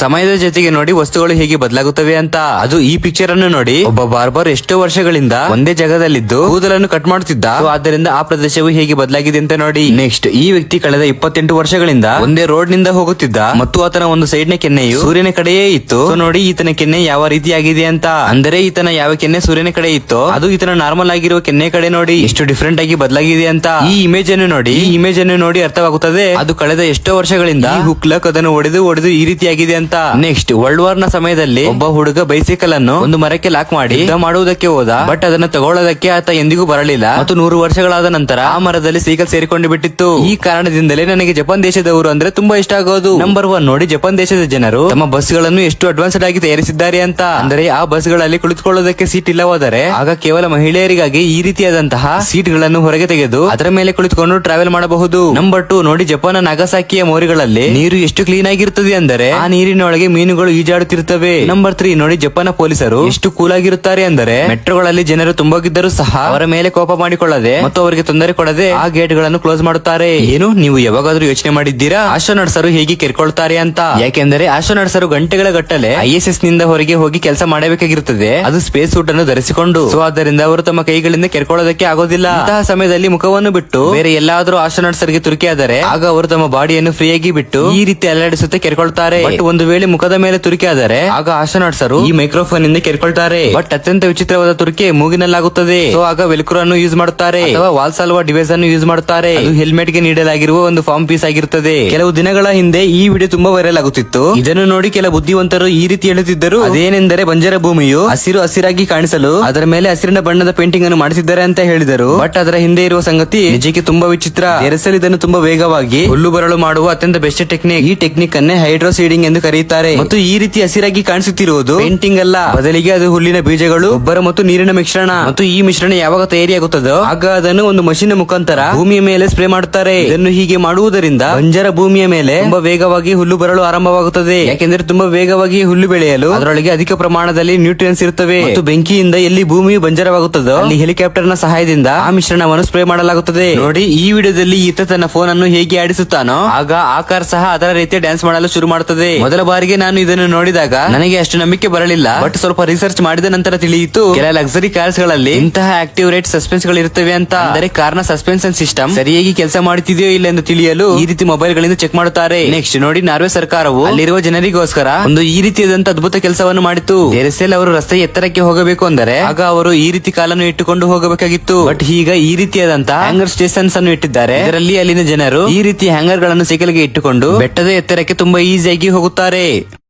ಸಮಯದ ಜೊತೆಗೆ ನೋಡಿ ವಸ್ತುಗಳು ಹೇಗೆ ಬದಲಾಗುತ್ತವೆ ಅಂತ. ಅದು ಈ ಪಿಕ್ಚರ್ ಅನ್ನು ನೋಡಿ. ಒಬ್ಬ ಬಾರ್ಬರ್ ಎಷ್ಟೋ ವರ್ಷಗಳಿಂದ ಒಂದೇ ಜಾಗದಲ್ಲಿದ್ದು ಕೂದಲನ್ನು ಕಟ್ ಮಾಡುತ್ತಿದ್ದ. ಆದ್ದರಿಂದ ಆ ಪ್ರದೇಶವು ಹೇಗೆ ಬದಲಾಗಿದೆ ಅಂತ ನೋಡಿ. ನೆಕ್ಸ್ಟ್ ಈ ವ್ಯಕ್ತಿ ಕಳೆದ ಇಪ್ಪತ್ತೆಂಟು ವರ್ಷಗಳಿಂದ ಒಂದೇ ರೋಡ್ನಿಂದ ಹೋಗುತ್ತಿದ್ದ. ಮತ್ತು ಆತನ ಒಂದು ಸೈಡ್ನ ಕೆನ್ನೆಯು ಸೂರ್ಯನ ಕಡೆಯೇ ಇತ್ತು. ನೋಡಿ, ಈತನ ಕೆನ್ನೆ ಯಾವ ರೀತಿಯಾಗಿದೆ ಅಂತ. ಅಂದರೆ, ಈತನ ಯಾವ ಕೆನ್ನೆ ಸೂರ್ಯನ ಕಡೆ ಇತ್ತು, ಅದು ಈತನ ನಾರ್ಮಲ್ ಆಗಿರುವ ಕೆನ್ನೆ ಕಡೆ ನೋಡಿ. ಎಷ್ಟು ಡಿಫ್ರೆಂಟ್ ಆಗಿ ಬದಲಾಗಿದೆ ಅಂತ. ಈ ಇಮೇಜ್ ಅನ್ನು ನೋಡಿ. ಈ ಇಮೇಜ್ ಅನ್ನು ನೋಡಿ ಅರ್ಥವಾಗುತ್ತದೆ. ಅದು ಕಳೆದ ಎಷ್ಟೋ ವರ್ಷಗಳಿಂದ ಹುಕ್ಲಕ್ ಅದನ್ನು ಒಡೆದು ಒಡೆದು ಈ ರೀತಿಯಾಗಿದೆ ಅಂತ. ನೆಕ್ಸ್ಟ್ ವರ್ಲ್ಡ್ ವಾರ್ನ ಸಮಯದಲ್ಲಿ ಒಬ್ಬ ಹುಡುಗ ಬೈಸಿಕಲ್ ಅನ್ನು ಒಂದು ಮರಕ್ಕೆ ಲಾಕ್ ಮಾಡಿ ಯುದ್ಧ ಮಾಡುವುದಕ್ಕೆ ಹೋದ. ಬಟ್ ಅದನ್ನ ತಗೊಳ್ಳೋದಕ್ಕೆ ಆತ ಎಂದಿಗೂ ಬರಲಿಲ್ಲ. ಮತ್ತು ನೂರು ವರ್ಷಗಳಾದ ನಂತರ ಆ ಮರದಲ್ಲಿ ಸೈಕಲ್ ಸೇರಿಕೊಂಡು ಬಿಟ್ಟಿತ್ತು. ಈ ಕಾರಣದಿಂದಲೇ ನನಗೆ ಜಪಾನ್ ದೇಶದವರು ಅಂದ್ರೆ ತುಂಬಾ ಇಷ್ಟ ಆಗೋದು. ನಂಬರ್ ಒನ್ ನೋಡಿ ಜಪಾನ್ ದೇಶದ ಜನರು ತಮ್ಮ ಬಸ್ಗಳನ್ನು ಎಷ್ಟು ಅಡ್ವಾನ್ಸ್ಡ್ ಆಗಿ ತಯಾರಿಸಿದ್ದಾರೆ ಅಂತ. ಅಂದರೆ ಆ ಬಸ್ಗಳಲ್ಲಿ ಕುಳಿತುಕೊಳ್ಳೋದಕ್ಕೆ ಸೀಟ್ ಇಲ್ಲವಾದರೆ ಆಗ ಕೇವಲ ಮಹಿಳೆಯರಿಗಾಗಿ ಈ ರೀತಿಯಾದಂತಹ ಸೀಟ್ಗಳನ್ನು ಹೊರಗೆ ತೆಗೆದು ಅದರ ಮೇಲೆ ಕುಳಿತುಕೊಂಡು ಟ್ರಾವೆಲ್ ಮಾಡಬಹುದು. ನಂಬರ್ ಟು ನೋಡಿ ಜಪಾನ್ ನಾಗಸಾಕಿಯ ಮೋರಿಗಳಲ್ಲಿ ನೀರು ಎಷ್ಟು ಕ್ಲೀನ್ ಆಗಿರುತ್ತದೆ ಅಂದರೆ ಆ ನೀರಿನೊಳಗೆ ಮೀನುಗಳು ಈಜಾಡುತ್ತಿರುತ್ತವೆ. ನಂಬರ್ ತ್ರೀ ನೋಡಿ ಜಪಾನ್ ಪೊಲೀಸರು ಎಷ್ಟು ಕೂಲ್ ಆಗಿರುತ್ತಾರೆ ಅಂದರೆ, ಮೆಟ್ರೋಗಳಲ್ಲಿ ಜನರು ತುಂಬಾಗಿದ್ದರೂ ಸಹ ಅವರ ಮೇಲೆ ಕೋಪ ಮಾಡಿಕೊಳ್ಳದೆ ಮತ್ತು ಅವರಿಗೆ ತೊಂದರೆ ಕೊಡದೆ ಆ ಗೇಟ್ಗಳನ್ನು ಕ್ಲೋಸ್ ಮಾಡುತ್ತಾರೆ. ಏನು? ನೀವು ಯಾವಾಗಾದ್ರೂ ಯೋಚನೆ ಮಾಡಿದ್ದೀರಾ? ಆಶೋ ನಡ್ಸರು ಹೇಗೆ ಕೆರ್ಕೊಳ್ತಾರೆ ಅಂತ. ಯಾಕೆಂದರೆ ಆಶೋ ನಡ್ಸರು ಗಂಟೆಗಳ ಗಟ್ಟಲೆ ಐ ಎಸ್ ಎಸ್ನಿಂದ ಹೊರಗೆ ಹೋಗಿ ಕೆಲಸ ಮಾಡಬೇಕಾಗಿರುತ್ತದೆ. ಅದು ಸ್ಪೇಸ್ ಸೂಟ್ ಅನ್ನು ಧರಿಸಿಕೊಂಡು. ಸೊ ಆದ್ದರಿಂದ ಅವರು ತಮ್ಮ ಕೈಗಳಿಂದ ಕೆರ್ಕೊಳ್ಳೋದಕ್ಕೆ ಆಗೋದಿಲ್ಲ. ಅಂತಹ ಸಮಯದಲ್ಲಿ ಮುಖವನ್ನು ಬಿಟ್ಟು ಬೇರೆ ಎಲ್ಲಾದ್ರೂ ಆಶೋ ನರ್ಸರಿಗೆ ತುರ್ಕಿ ಆದರೆ, ಆಗ ಅವರು ತಮ್ಮ ಬಾಡಿಯನ್ನು ಫ್ರೀಯಾಗಿ ಬಿಟ್ಟು ಈ ರೀತಿ ಅಲ್ಲಾಡಿಸುತ್ತೆ ಕೆರ್ಕೊಳ್ತಾರೆ. ಒಂದು ವೇಳೆ ಮುಖದ ಮೇಲೆ ತುರ್ಕಿ ಆದರೆ, ಆಗ ಆಶೋ ಸರ್ ಈ ಮೈಕ್ರೋಫೋನ್ ಇಂದ ಕೇಳ್ಕೊಳ್ತಾರೆ. ಬಟ್ ಅತ್ಯಂತ ವಿಚಿತ್ರವಾದ ತುರಿಕೆ ಮೂಗಿನಲ್ಲಾಗುತ್ತದೆ. ಸೊ ಆಗ ವೆಲ್ಕ್ರೋ ಅನ್ನು ಯೂಸ್ ಮಾಡುತ್ತಾರೆ. ಅಥವಾ ವಾಲ್ ಸಾಲ್ವಾ ಡಿವೈಸ್ ಅನ್ನು ಯೂಸ್ ಮಾಡುತ್ತಾರೆ. ಅದು ಹೆಲ್ಮೆಟ್ಗೆ ನೀಡಲಾಗಿರುವ ಒಂದು ಫಾರ್ಮ್ ಪೀಸ್ ಆಗಿರುತ್ತದೆ. ಕೆಲವು ದಿನಗಳ ಹಿಂದೆ ಈ ವಿಡಿಯೋ ತುಂಬಾ ವೈರಲ್ ಆಗುತ್ತಿತ್ತು. ಇದನ್ನು ನೋಡಿ ಕೆಲ ಬುದ್ಧಿವಂತರು ಈ ರೀತಿ ಹೇಳುತ್ತಿದ್ದರು. ಅದೇನೆಂದರೆ ಬಂಜರ ಭೂಮಿಯು ಹಸಿರು ಹಸಿರಾಗಿ ಕಾಣಿಸಲು, ಅದರ ಮೇಲೆ ಹಸಿರಿನ ಬಣ್ಣದ ಪೇಂಟಿಂಗ್ ಅನ್ನು ಮಾಡಿಸಿದ್ದಾರೆ ಅಂತ ಹೇಳಿದರು. ಬಟ್ ಅದರ ಹಿಂದೆ ಇರುವ ಸಂಗತಿ ನಿಜಕ್ಕೆ ತುಂಬಾ ವಿಚಿತ್ರ. ಎರಸಲ್ ಇದನ್ನು ತುಂಬಾ ವೇಗವಾಗಿ ಹುಲ್ಲು ಬರಲು ಮಾಡುವ ಅತ್ಯಂತ ಬೆಸ್ಟ್ ಟೆಕ್ನಿಕ್. ಈ ಟೆಕ್ನಿಕ್ ಅನ್ನೇ ಹೈಡ್ರೋ ಸೀಡಿಂಗ್ ಎಂದು ಕರೆಯುತ್ತಾರೆ ಮತ್ತು ಈ ರೀತಿ ಹಸಿರಾಗಿ ಕಾಣಿಸುತ್ತಿರುವುದು ಪೇಂಟಿಂಗ್ ಅಲ್ಲ. ಬದಲಿಗೆ ಅದು ಹುಲ್ಲಿನ ಬೀಜಗಳು, ಗೊಬ್ಬರ ಮತ್ತು ನೀರಿನ ಮಿಶ್ರಣ. ಮತ್ತು ಈ ಮಿಶ್ರಣ ಯಾವಾಗ ತಯಾರಿಯಾಗುತ್ತದೋ, ಆಗ ಅದನ್ನು ಒಂದು ಮಷಿನ್ ಮುಖಾಂತರ ಭೂಮಿಯ ಮೇಲೆ ಸ್ಪ್ರೇ ಮಾಡುತ್ತಾರೆ. ಇದನ್ನು ಹೀಗೆ ಮಾಡುವುದರಿಂದ ಬಂಜರ ಭೂಮಿಯ ಮೇಲೆ ತುಂಬಾ ವೇಗವಾಗಿ ಹುಲ್ಲು ಬರಲು ಆರಂಭವಾಗುತ್ತದೆ. ಯಾಕೆಂದ್ರೆ ತುಂಬಾ ವೇಗವಾಗಿ ಹುಲ್ಲು ಬೆಳೆಯಲು ಅದರೊಳಗೆ ಅಧಿಕ ಪ್ರಮಾಣದಲ್ಲಿ ನ್ಯೂಟ್ರಿಯನ್ಸ್ ಇರುತ್ತವೆ. ಮತ್ತು ಬೆಂಕಿಯಿಂದ ಎಲ್ಲಿ ಭೂಮಿಯು ಬಂಜರವಾಗುತ್ತದೋ, ಅಲ್ಲಿ ಹೆಲಿಕಾಪ್ಟರ್ನ ಸಹಾಯದಿಂದ ಆ ಮಿಶ್ರಣವನ್ನು ಸ್ಪ್ರೇ ಮಾಡಲಾಗುತ್ತದೆ. ನೋಡಿ, ಈ ವಿಡಿಯೋದಲ್ಲಿ ಈತ ತನ್ನ ಫೋನ್ ಅನ್ನು ಹೇಗೆ ಆಡಿಸುತ್ತಾನೋ, ಆಗ ಆಕಾರ ಸಹ ಅದರ ರೀತಿ ಡ್ಯಾನ್ಸ್ ಮಾಡಲು ಶುರು ಮಾಡುತ್ತದೆ. ಮೊದಲ ಬಾರಿಗೆ ನಾನು ಇದನ್ನು ನೋಡಿದಾಗ ನನಗೆ ಅಷ್ಟು ನಂಬಿಕೆ ಬರಲಿಲ್ಲ. ಬಟ್ ಸ್ವಲ್ಪ ರಿಸರ್ಚ್ ಮಾಡಿದ ನಂತರ ತಿಳಿಯಿತು, ಕೆಲ ಲಕ್ಸರಿ ಕಾರ್ಸ್ಗಳಲ್ಲಿ ಇಂತಹ ಆಕ್ಟಿವ್ ರೇಟ್ ಸಸ್ಪೆನ್ಸ್ಗಳು ಇರುತ್ತವೆ ಅಂತ. ಅಂದರೆ ಕಾರ್ನ ಸಸ್ಪೆನ್ಷನ್ ಸಿಸ್ಟಮ್ ಸರಿಯಾಗಿ ಕೆಲಸ ಮಾಡುತ್ತಿದೆಯೋ ಇಲ್ಲ ಎಂದು ತಿಳಿಯಲು ಈ ರೀತಿ ಮೊಬೈಲ್ ಗಳಿಂದ ಚೆಕ್ ಮಾಡುತ್ತಾರೆ. ನೆಕ್ಸ್ಟ್ ನೋಡಿ ನಾರ್ವೆ ಸರ್ಕಾರವು ಅಲ್ಲಿರುವ ಜನರಿಗೋಸ್ಕರ ಒಂದು ಈ ರೀತಿಯಾದಂತಹ ಅದ್ಭುತ ಕೆಲಸವನ್ನು ಮಾಡಿತು ಎರ್ಸೆಲ್ ಅವರು ರಸ್ತೆ ಎತ್ತರಕ್ಕೆ ಹೋಗಬೇಕು ಅಂದರೆ ಆಗ ಅವರು ಈ ರೀತಿ ಕಾಲನ್ನು ಇಟ್ಟುಕೊಂಡು ಹೋಗಬೇಕಾಗಿತ್ತು. ಬಟ್ ಈಗ ಈ ರೀತಿಯಾದಂತಹ ಹ್ಯಾಂಗರ್ ಸ್ಟೇಷನ್ಸ್ ಅನ್ನು ಇಟ್ಟಿದ್ದಾರೆ. ಇದರಲ್ಲಿ ಅಲ್ಲಿನ ಜನರು ಈ ರೀತಿ ಹ್ಯಾಂಗರ್ಗಳನ್ನು ಸೈಕಲ್ಗೆ ಇಟ್ಟುಕೊಂಡು ಬೆಟ್ಟದ ಎತ್ತರಕ್ಕೆ ತುಂಬಾ ಈಸಿಯಾಗಿ ಹೋಗುತ್ತಾರೆ. করে